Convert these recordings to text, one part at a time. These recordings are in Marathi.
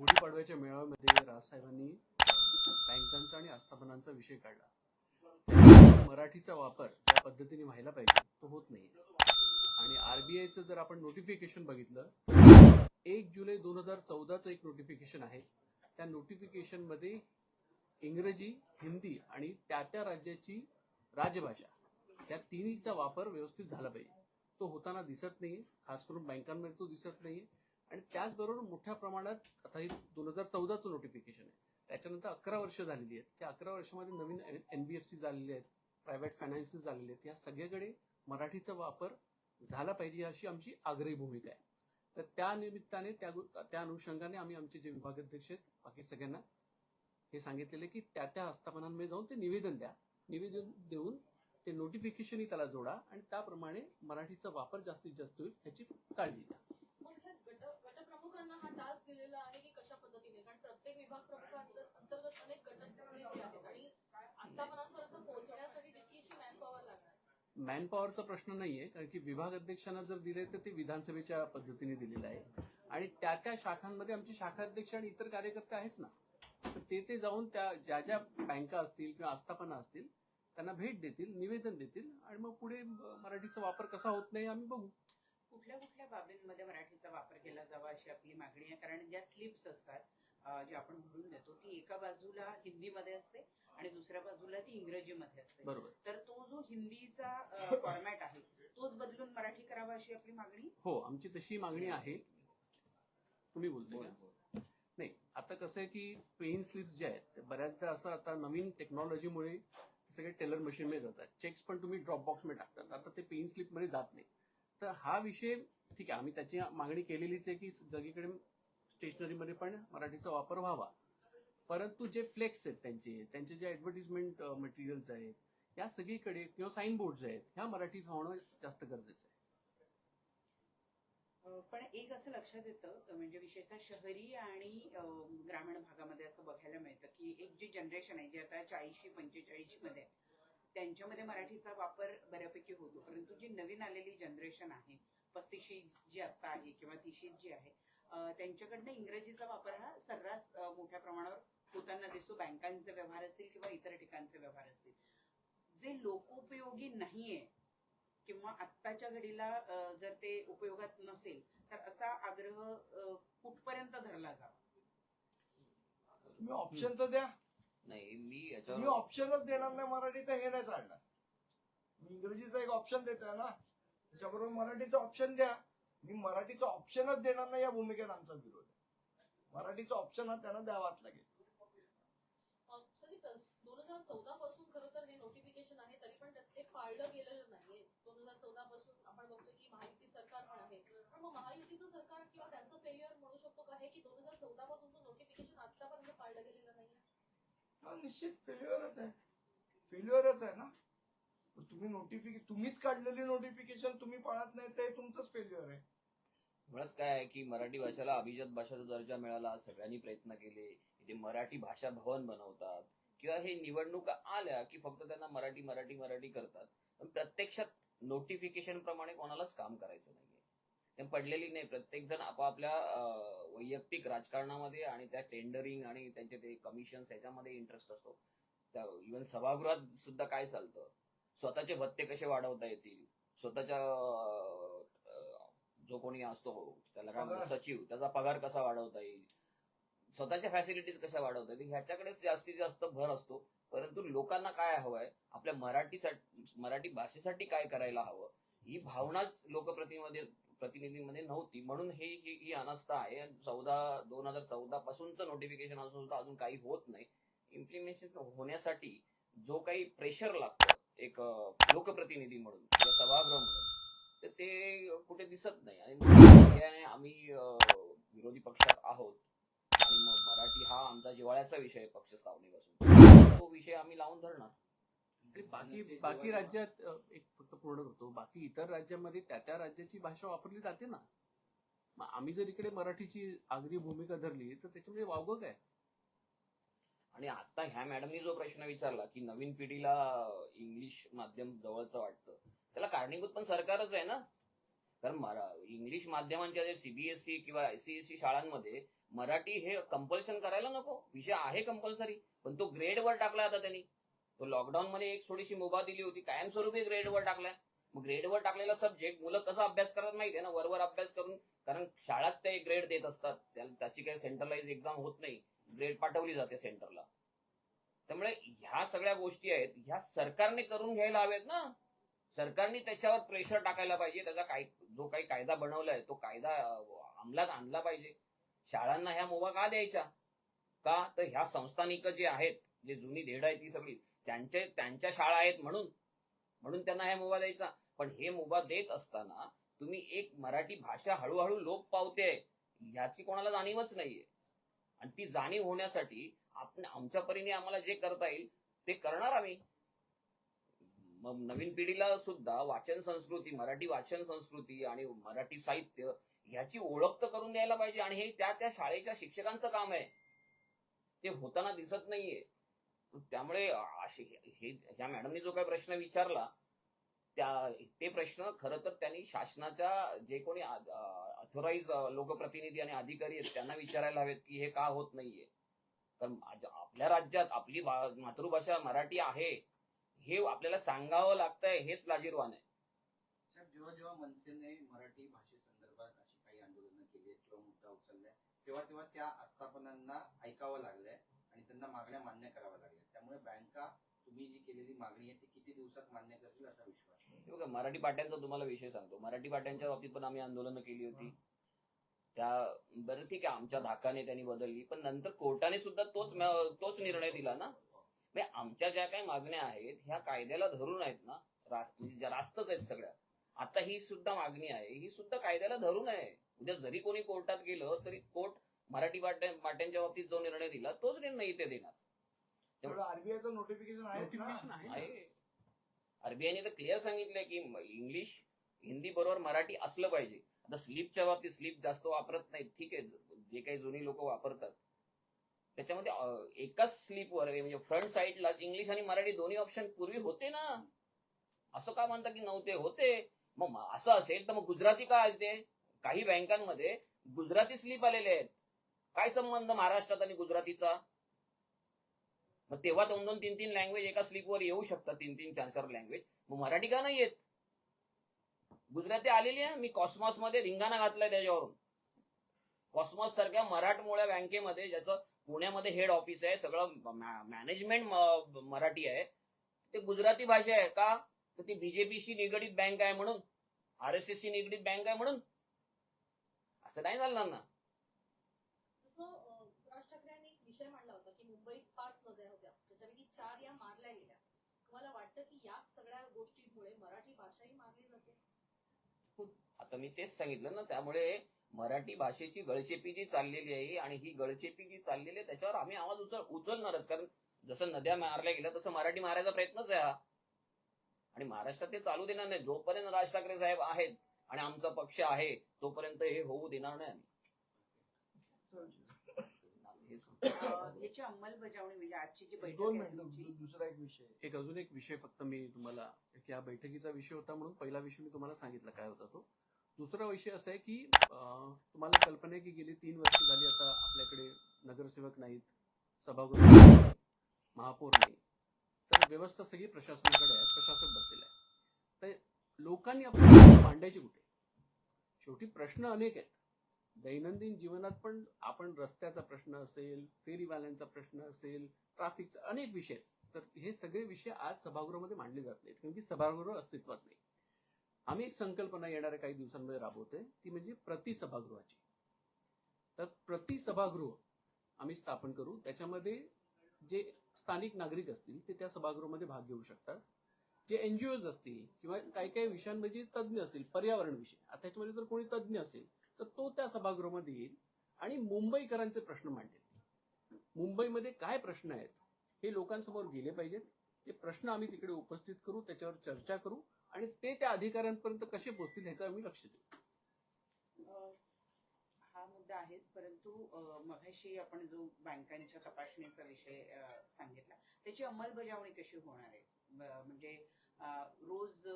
गुढीपाडव्याच्या मेळाव्यामध्ये राजसाहेबांनी बँकांचा आणि आस्थापनांचा विषय काढला. मराठीचा वापर ज्या पद्धतीने व्हायला पाहिजे तो होत नाही. आणि आरबीआयचं जर आपण नोटिफिकेशन बघितलं एक जुलै दोन हजार चौदाचं एक नोटिफिकेशन आहे. त्या नोटिफिकेशनमध्ये इंग्रजी हिंदी आणि त्या त्या राज्याची राजभाषा या तिन्हीचा वापर व्यवस्थित झाला पाहिजे. तो होताना दिसत नाही खास करून बँकांमध्ये तो दिसत नाही आणि त्याचबरोबर मोठ्या प्रमाणात आता हे दोन हजार चौदाचं नोटिफिकेशन आहे. त्याच्यानंतर अकरा वर्ष झालेली आहेत. त्या अकरा वर्षामध्ये नवीन एनबीएफसी झालेले आहेत प्रायव्हेट फायनान्सेस झालेले आहेत. या सगळ्याकडे मराठीचा वापर झाला पाहिजे अशी आमची आग्रही भूमिका आहे. तर त्या निमित्ताने त्या त्या अनुषंगाने आम्ही आमचे जे विभागाध्यक्ष आहेत बाकी सगळ्यांना हे सांगितलेले की त्या त्या आस्थापनांमध्ये जाऊन ते निवेदन द्या. निवेदन देऊन ते नोटिफिकेशनही त्याला जोडा आणि त्याप्रमाणे मराठीचा वापर जास्तीत जास्त होईल ह्याची काळजी घ्या. गटप्रमुखांना हा दिलेला आहे की कशा पद्धतीने? कारण प्रत्येक विभाग प्रमुखांतर्गत अंतर्गत अनेक गट आहेत आणि आस्थापनांपर्यंत पोहोचण्यासाठी तितकीशी मॅनपॉवर लागणार. मॅनपॉवरचा प्रश्न नाहीये कारण की विभाग अध्यक्षांना जर दिले तर ते विधानसभेच्या पद्धतीने दिलेलं आहे. आणि त्या त्या शाखांमध्ये आमचे शाखा अध्यक्ष आणि इतर कार्यकर्ते आहेच ना. तर ते ते जाऊन त्या ज्या ज्या बँका असतील किंवा आस्थापना असतील त्यांना भेट देतील निवेदन देतील आणि मग पुढे मराठीचा वापर कसा होत नाही आम्ही बघू. कुठल्या कुठल्या बाबींमध्ये मराठीचा वापर केला जावा अशी आपली मागणी आहे? कारण ज्या स्लिप्स असतात जे आपण भरून देतो ती एका बाजूला हिंदीमध्ये असते आणि दुसऱ्या बाजूला ती इंग्रजीमध्ये असते. बरोबर. तर तो जो हिंदीचा फॉर्मॅट आहे तोच बदलून मराठी करावा अशी आपली मागणी? हो आमची तशी मागणी आहे. तुम्ही बोलतोय का? नाही आता कसं आहे की पेन स्लिप्स जे आहेत ते बऱ्याचदा असं आता नवीन टेक्नॉलॉजीमुळे सगळे टेलर मशीनमध्ये जातात. चेक्स पण तुम्ही ड्रॉप बॉक्समध्ये टाकतात. आता ते पेन स्लिपमध्ये जात नाही. तर हा विषय ठीक आहे. आम्ही त्याची मागणी केलेलीच आहे की सगळीकडे स्टेशनरीमध्ये पण मराठीचा वापर व्हावा. परंतु जे फ्लेक्स आहेत त्यांचे त्यांचे जे ॲडव्हर्टिजमेंट मटेरियल्स आहेत या सगळीकडे किंवा साईन बोर्ड्स आहेत ह्या मराठीत होणं जास्त गरजेचं आहे. पण एक असं लक्षात येतं म्हणजे विशेषतः शहरी आणि ग्रामीण भागामध्ये असं बघायला मिळतं की एक जी जनरेशन आहे जी आता चाळीशी पंचेचाळीशी मध्ये आहे, त्यांच्यामध्ये मराठीचा वापर बऱ्यापैकी होतो. परंतु जी नवीन आलेली जनरेशन आहे पस्तीशी जी आता आहे किंवा तिशीत जी आहे त्यांच्याकडनं इंग्रजीचा वापर हा सर्रास मोठ्या प्रमाणावर होताना दिसतो. बँकांचे व्यवहार असतील किंवा इतर ठिकाणचे व्यवहार असतील. जे लोकोपयोगी नाहीये किंवा आत्ताच्या घडीला जर ते उपयोगात नसेल तर असा आग्रह कुठपर्यंत धरला जावा? तुम्ही ऑप्शन तर द्या. नाही मी याच्यावर ऑप्शनच देणार नाही मराठी तर हे नाही चालणार. मी इंग्रजीचा एक ऑप्शन देतोय ना. त्याच्याबरोबर मराठीचं ऑप्शन द्या. मी मराठीचं ऑप्शनच देणार नाही या भूमिकेत आमचा विरोध आहे. मराठीचा ऑप्शन हा त्यांना द्यावाच लागेल. सरी दोन हजार चौदा पासून खरं तर हे नोटिफिकेशन आहे तरी पण त्यात ते पाळलं गेलेलं नाहीये. दोन हजार चौदा पासून आपण बघतो की महायुती सरकार पण आहे. पण मग महायुतीचं सरकार किंवा त्यांचं फेल्युअर म्हणू शकतो का हे की दोन हजार चौदा पासूनचं नोटिफिकेशन आतापर्यंत पाळलं गेलेलं नाहीये? हा निश्चित. फेल्युअरच आहे. फेल्युअरच आहे ना? तुम्ही नोटिफिकेशन तुम्हीच काढलेली नोटिफिकेशन तुम्ही पाळत नाही ते तुमचंच फेल्युअर आहे. मुळात काय आहे की मराठी भाषेला अभिजात भाषेचा दर्जा मिळाला सगळ्यांनी प्रयत्न केले इथे मराठी भाषा भवन बनवतात किंवा हे निवडणुका आल्या की फक्त त्यांना मराठी मराठी मराठी करतात. पण प्रत्यक्षात नोटिफिकेशन प्रमाणे कोणालाच काम करायचं नाहीये. पडलेली नाही. प्रत्येक जण आपापल्या वैयक्तिक राजकारणामध्ये आणि त्या टेंडरिंग आणि त्यांचे ते कमिशन ह्याच्यामध्ये इंटरेस्ट असतो. त्या इव्हन सभागृहात सुद्धा काय चालतं? स्वतःचे भत्ते कसे वाढवता येतील? स्वतःच्या जो कोणी असतो त्याला काय. सचिव त्याचा पगार कसा वाढवता येईल? स्वतःच्या फॅसिलिटीज कशा वाढवता येतील? ह्याच्याकडेच जास्तीत जास्त भर असतो. परंतु लोकांना काय हवंय? आपल्या मराठीसाठी मराठी भाषेसाठी काय करायला हवं? ही भावनाच लोकप्रतिनिधी प्रतिनिधींमध्ये नव्हती. म्हणून हे ही ही अनास्था आहे. चौदा दोन हजार चौदा पासूनचं नोटिफिकेशन असून सुद्धा अजून काही होत नाही. इम्प्लिमेंटेशन होण्यासाठी जो काही प्रेशर लागतो एक लोकप्रतिनिधी म्हणून किंवा सभागृह म्हणून तर ते कुठे दिसत नाही. आणि आम्ही विरोधी पक्षात आहोत. आणि मग मराठी हा आमचा जिव्हाळ्याचा विषय पक्ष स्थापनेपासून. तो विषय आम्ही लावून धरणार. आणि बाकी बाकी राज्यात एक फक्त पूर्ण करतो. बाकी इतर राज्यामध्ये त्या त्या राज्याची भाषा वापरली जाते ना. मग आम्ही जर इकडे मराठीची आगरी भूमिका धरली तर त्याच्यामध्ये वावगं काय? आणि आता ह्या मॅडमनी जो प्रश्न विचारला की नवीन पिढीला इंग्लिश माध्यम जवळचं वाटतं त्याला कारणीभूत पण सरकारच आहे ना. कारण मरा इंग्लिश माध्यमांच्या जे सीबीएसई किंवा आयसीएसई शाळांमध्ये मराठी हे कंपल्शन करायला नको. विषय आहे कंपल्सरी पण तो ग्रेडवर टाकला आता त्यांनी. तो लॉकडाऊन मध्ये एक थोडीशी मुभा दिली होती. कायमस्वरूपी ग्रेडवर टाकलाय. मग ग्रेडवर टाकलेला सब्जेक्ट मुलं कसा अभ्यास करतात माहितीये ना? वरवर अभ्यास करून कारण शाळाच ते ग्रेड देत असतात. त्याची काही सेंट्रलाइज एक्झाम होत नाही. ग्रेड पाठवली जाते सेंटरला त्यामुळे ह्या सगळ्या गोष्टी आहेत. ह्या सरकारने करून घ्यायला हवेत ना? सरकारने त्याच्यावर प्रेशर टाकायला पाहिजे. त्याचा काय जो काही कायदा बनवलाय तो कायदा अंमलात आणला पाहिजे. शाळांना ह्या मुभा का द्यायच्या? का? तर ह्या संस्थानिक जे आहेत जे जुनी धेड आहे ती सगळी त्यांचे त्यांच्या शाळा आहेत म्हणून म्हणून त्यांना ह्या मुभा द्यायचा. पण हे मुभा देत असताना तुम्ही एक मराठी भाषा हळूहळू लोप पावते. ह्याची कोणाला जाणीवच नाहीये. आणि ती जाणीव होण्यासाठी आपण आमच्या परीने आम्हाला जे करता येईल ते करणार आम्ही. मग नवीन पिढीला सुद्धा वाचन संस्कृती मराठी वाचन संस्कृती आणि मराठी साहित्य याची ओळख तर करून द्यायला पाहिजे. आणि हे त्या त्या शाळेच्या शिक्षकांचं काम आहे. ते होताना दिसत नाहीये. त्यामुळे हे ह्या मॅडमने जो काही प्रश्न विचारला त्या ते प्रश्न खरं तर त्यांनी शासनाच्या जे कोणी ऑथोराईज लोकप्रतिनिधी आणि अधिकारी आहेत त्यांना विचारायला हवेत की हे का होत नाहीये. कारण आपल्या राज्यात आपली मातृभाषा मराठी आहे हे आपल्याला सांगावं लागतंय हेच लाजीरवान आहे. जेव्हा जेव्हा मनसेने मराठी भाषेसंदर्भात अशी काही आंदोलनं केली आहेत किंवा मुद्दा उचललाय तेव्हा तेव्हा त्या आस्थापनांना ऐकावं लागलंय. त्यांना मागण्या मान्य कराव्या लागल्या. त्यामुळे बँका तुम्ही जी केलेली मागणी आहे ती किती दिवसात मान्य करतील असा विश्वास आहे. बघा मराठी पाट्यांचा तुम्हाला विषय सांगतो. मराठी पाट्यांच्या बाबतीत पण आम्ही आंदोलनं केली होती. त्या बरं ठीक आहे आमच्या धाकाने त्यांनी बदलली. पण नंतर कोर्टाने सुद्धा तोच तोच निर्णय दिला ना? म्हणजे आमच्या ज्या काही मागण्या आहेत ह्या कायद्याला धरून आहेत ना? म्हणजे रास्तच आहेत सगळ्या. आता ही सुद्धा मागणी आहे. ही सुद्धा कायद्याला धरून आहे. उद्या जरी कोणी कोर्टात गेलं तरी कोर्ट मराठी पाट्या पाट्यांच्या बाबतीत जो निर्णय दिला तोच निर्णय इथे देणार. तेवढं आरबीआयचं नोटिफिकेशन आहे आरबीआयने तर क्लिअर सांगितलंय की इंग्लिश हिंदी बरोबर मराठी असलं पाहिजे. आता स्लीपच्या बाबतीत स्लीप जास्त वापरत नाहीत. ठीक आहे. जे काही जुनी लोक वापरतात. त्याच्यामध्ये एकाच स्लीपवर म्हणजे फ्रंट साईडला इंग्लिश आणि मराठी दोन्ही ऑप्शन पूर्वी होते ना? असं का म्हणता की नव्हते होते? मग म- असं असेल तर मग गुजराती का आले काही बँकांमध्ये गुजराती स्लीप आलेले आहेत. काय संबंध महाराष्ट्रात आणि गुजरातीचा? मग तेव्हा दोन दोन तीन तीन लँग्वेज एका स्लीपवर येऊ शकतात तीन तीन चार चार लँग्वेज मग मराठी का नाही येत? गुजराती आलेली आहे मी कॉस्मॉसमध्ये धिंगाणा घातलाय त्याच्यावरून. कॉस्मॉस सारख्या मराठमोळ्या बँकेमध्ये ज्याचं पुण्यामध्ये हेड ऑफिस आहे सगळं मॅनेजमेंट मराठी आहे. ते गुजराती भाषा आहे का? तर ती बीजेपीशी निगडीत बँक आहे म्हणून. आर एस एस सी निगडीत बँक आहे म्हणून. असं नाही चालणार ना जसं अं, राज ठाकरे यांनी एक विषय मांडला होता की मुंबईत पाच नद्या होत्या चार या मारल्या गेल्या. तुम्हाला वाटतं की या सगळ्या गोष्टींमुळे मराठी भाषाही मारली जाते? आता मी तेच सांगितलं ना त्यामुळे मराठी भाषेची गळचेपी जी चाललेली आहे आणि ही गळचेपी जी चाललेली आहे त्याच्यावर आम्ही आवाज उचल उचलणारच. कारण जसं नद्या मारल्या गेल्या तसं मराठी मारायचा प्रयत्नच आहे हा. आणि महाराष्ट्रात ते चालू देणार नाही जोपर्यंत राज ठाकरे साहेब आहेत आणि आमचा पक्ष आहे तोपर्यंत हे होऊ देणार नाही आम्ही. अं, याची अंमलबजावणी म्हणजे आजची जी बैठक दोन आहे तुमची. मिनिटं दुसरा एक विषय. एक अजून एक विषय फक्त मी तुम्हाला की या बैठकीचा विषय होता म्हणून पहिला विषय मी तुम्हाला सांगितला काय होता तो. दुसरा विषय असा आहे की अं, तुम्हाला कल्पना आहे की गेली तीन वर्ष झाली आता आपल्याकडे नगरसेवक नाहीत सभागृह नाही, महापौर नाही. तर व्यवस्था सगळी प्रशासनाकडे आहे प्रशासक बसलेला आहे तर लोकांनी आपले प्रश्न मांडायचे कुठे? शेवटी प्रश्न अनेक आहेत. दैनंदिन जीवनात पण आपण रस्त्याचा प्रश्न असेल फेरीवाल्यांचा प्रश्न असेल ट्राफिकचा अनेक विषय आहेत. तर हे सगळे विषय आज सभागृहामध्ये मांडले जात नाहीत कारण की सभागृह अस्तित्वात नाही. आम्ही एक संकल्पना येणाऱ्या काही दिवसांमध्ये राबवतोय ती म्हणजे प्रति सभागृहाची तर प्रति सभागृह आम्ही स्थापन करू त्याच्यामध्ये जे स्थानिक नागरिक असतील ते त्या सभागृहामध्ये भाग घेऊ शकतात. जे एनजीओज असतील किंवा काही काही विषयांमध्ये तज्ज्ञ असतील पर्यावरण विषय आता त्याच्यामध्ये जर कोणी तज्ज्ञ असेल तर तो त्या सभागृहामध्ये येईल आणि मुंबईकरांचे प्रश्न मांडेल. मुंबईमध्ये काय प्रश्न आहेत हे लोकांसमोर गेले पाहिजेत. ते प्रश्न आम्ही तिकडे उपस्थित करू त्याच्यावर चर्चा करू आणि ते त्या अधिकाऱ्यांपर्यंत कसे पोहोचतील ह्याचं आम्ही लक्ष देऊ. हा मुद्दा आहेच परंतु मघाशी मगाशी आपण जो बँकांच्या तपासणीचा विषय सांगितला त्याची अंमलबजावणी कशी होणार आहे? म्हणजे रोज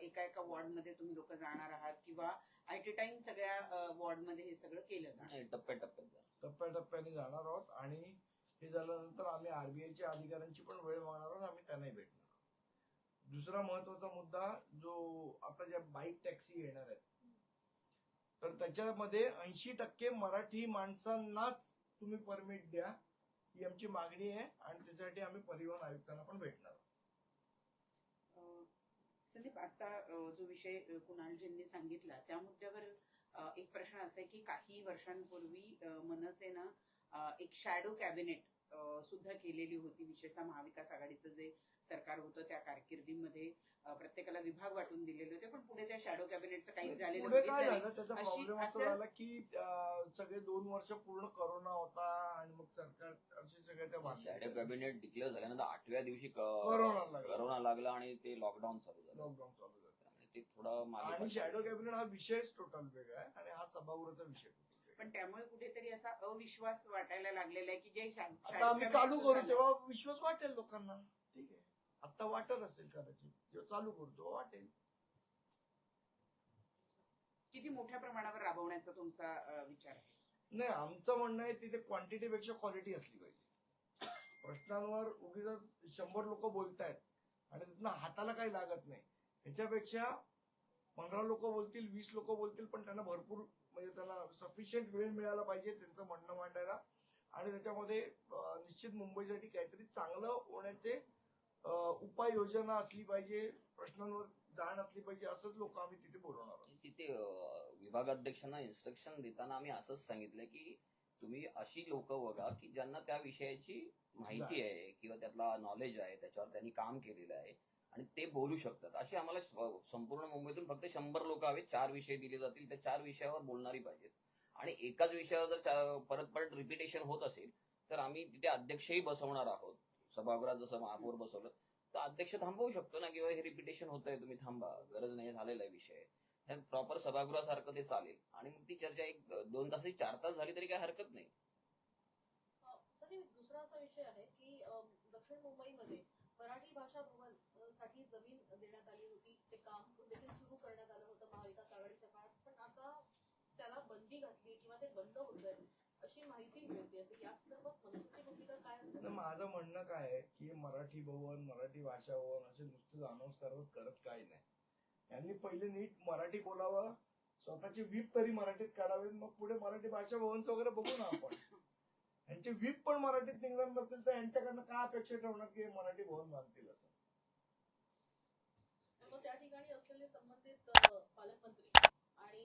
एका एका वॉर्डमध्ये तुम्ही लोक जाणार आहात किंवा ॲट ए टाइम सगळ्या वॉर्डमध्ये हे सगळं केलं जाणार टप्प्याटप्प्यात. टप्प्याटप्प्याने जाणार आहोत आणि हे झाल्यानंतर आम्ही आरबीआयच्या अधिकाऱ्यांची पण वेळ मागणार आहोत आम्ही त्यांनाही भेटणार आहोत. दुसरा महत्त्वाचा मुद्दा जो आता ज्या बाईक टॅक्सी येणार आहेत तर त्याच्यामध्ये ऐंशी टक्के मराठी माणसांनाच तुम्ही परमिट द्या ही आमची मागणी आहे आणि त्याच्यासाठी आम्ही परिवहन आयुक्तांना पण भेटणार संदीप आता जो विषय कुणालजींनी सांगितला त्या मुद्द्यावर एक प्रश्न असा आहे की काही वर्षांपूर्वी मनसेनं एक शॅडो कॅबिनेट सुद्धा केलेली होती विशेषतः महाविकास आघाडीचं जे सरकार होतं त्या कारकिर्दीमध्ये प्रत्येकाला विभाग वाटून दिलेले होते पण पुढे त्या शॅडो कॅबिनेटचं काही झालेलं त्याचा अशी- प्रॉब्लेम असा असं- झाला की सगळे दोन वर्ष पूर्ण करोना होता सरकार असे सगळे त्या शॅडो बांधल्या. कॅबिनेट डिक्लेअर झाल्यानंतर आठव्या दिवशी क- करोना लागला. करोना लागला आणि ते लॉकडाऊन चालू झालं. लॉकडाऊन चालू झालं. त्यामुळे ते थोडं मागे आणि पडलं. शॅडो कॅबिनेट हा विषयच टोटल वेगळा आहे आणि हा सभागृहाचा विषय total वेगळा आहे. पण त्यामुळे कुठेतरी असा अविश्वास वाटायला लागलेला आहे की जे शा- आता आम्ही चालू करू तेव्हा विश्वास वाटेल लोकांना. ठीक आहे. आता वाटत असेल कदाचित. जेव्हा चालू करू तेव्हा वाटेल. किती मोठ्या प्रमाणावर राबवण्याचा तुमचा अं, विचार आहे? नाही आमचं म्हणणं आहे तिथे क्वांटिटीपेक्षा क्वालिटी असली पाहिजे. प्रश्नांवर उगीच शंभर लोक बोलतायत आणि त्यांना हाताला काही लागत नाही. ह्याच्यापेक्षा पंधरा लोक बोलतील वीस लोक बोलतील पण त्यांना भरपूर म्हणजे त्यांना सफिशियंट वेळ मिळाला पाहिजे त्यांचं म्हणणं मांडायला. आणि त्याच्यामध्ये निश्चित मुंबईसाठी काहीतरी चांगलं होण्याचे उपाययोजना असली पाहिजे प्रश्नांवर जाण असली पाहिजे असंच लोक आम्ही तिथे बोलवणार आहोत. तिथे अं, विभागाध्यक्षांना इन्स्ट्रक्शन देताना आम्ही असंच सांगितलं की तुम्ही अशी लोक बघा की ज्यांना त्या विषयाची माहिती आहे किंवा त्यातला नॉलेज आहे त्याच्यावर त्यांनी काम केलेलं आहे आणि ते बोलू शकतात. अशी आम्हाला स- संपूर्ण मुंबईतून फक्त शंभर लोक हवे चार विषय दिले जातील त्या चार विषयावर बोलणारी पाहिजेत. आणि एकाच विषयावर जर चा- परत परत रिपिटेशन होत असेल तर आम्ही तिथे अध्यक्षही बसवणार आहोत. सभागृहात जसं महापौर बसवलं तर अध्यक्ष थांबवू शकतो ना किंवा हे रिपिटेशन होत आहे तुम्ही थांबा गरज नाही झालेला आहे विषय. प्रॉपर सभागृहासारखं ते चालेल. आणि मग ती चर्चा एक दोन तास चार तास झाली तरी काही हरकत नाही. दुसरा असा विषय आहे की दक्षिण मुंबईमध्ये मराठी भाषा भवनसाठी जमीन देण्यात आली होती ते काम देखील सुरू करण्यात आलं होतं महाविकास आघाडीच्या काळात. पण आता त्याला बंदी घातली किंवा ते बंद होत आहे अशी माहिती मिळते. या संदर्भात मनसेची भूमिका काय असेल माझं म्हणणं काय आहे की मराठी भवन मराठी भाषा भवन असे नुसतेच अनाऊन्स करत करत काही नाही. यांनी पहिले नीट मराठी बोलावं स्वतःचे व्हीप तरी मराठीत काढावेत मग पुढे मराठी भाषा भवनचं वगैरे बघू ना आपण. यांचे व्हीप पण मराठीत निघणार नसतील तर यांच्याकडनं काय अपेक्षा ठेवणार की मराठी भवन बांधतील असं? त्या ठिकाणी असलेले संबंधित पालकमंत्री आणि